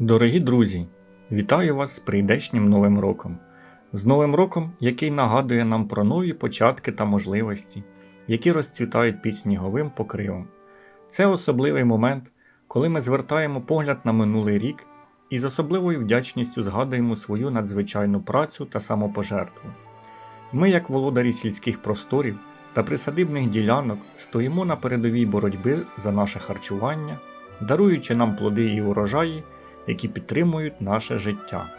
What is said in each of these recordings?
Дорогі друзі, вітаю вас з прийдешнім Новим роком. З Новим роком, який нагадує нам про нові початки та можливості, які розцвітають під сніговим покривом. Це особливий момент, коли ми звертаємо погляд на минулий рік і з особливою вдячністю згадуємо свою надзвичайну працю та самопожертву. Ми, як володарі сільських просторів та присадибних ділянок, стоїмо на передовій боротьби за наше харчування, даруючи нам плоди і урожаї, які підтримують наше життя.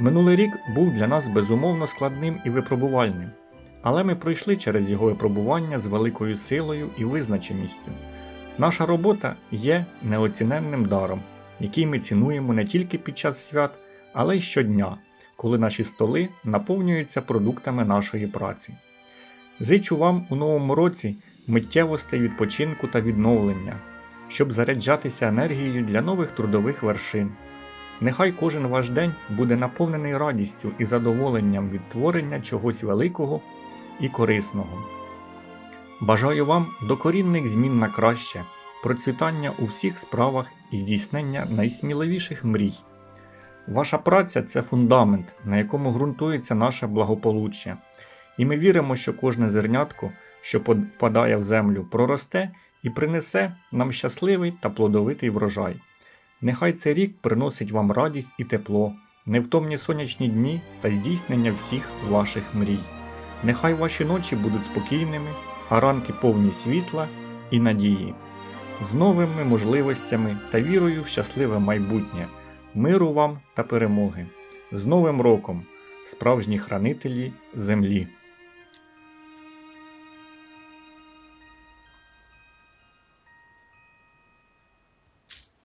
Минулий рік був для нас безумовно складним і випробувальним, але ми пройшли через його випробування з великою силою і визначеністю. Наша робота є неоціненним даром, який ми цінуємо не тільки під час свят, але й щодня, коли наші столи наповнюються продуктами нашої праці. Зичу вам у новому році миттєвостей відпочинку та відновлення, щоб заряджатися енергією для нових трудових вершин. Нехай кожен ваш день буде наповнений радістю і задоволенням від творення чогось великого і корисного. Бажаю вам докорінних змін на краще, процвітання у всіх справах і здійснення найсміливіших мрій. Ваша праця це фундамент, на якому ґрунтується наше благополуччя, і ми віримо, що кожне зернятко, що попадає в землю, проросте і принесе нам щасливий та плодовитий врожай. Нехай цей рік приносить вам радість і тепло, невтомні сонячні дні та здійснення всіх ваших мрій. Нехай ваші ночі будуть спокійними, а ранки повні світла і надії, з новими можливостями та вірою в щасливе майбутнє, миру вам та перемоги. З Новим роком, справжні хранителі землі!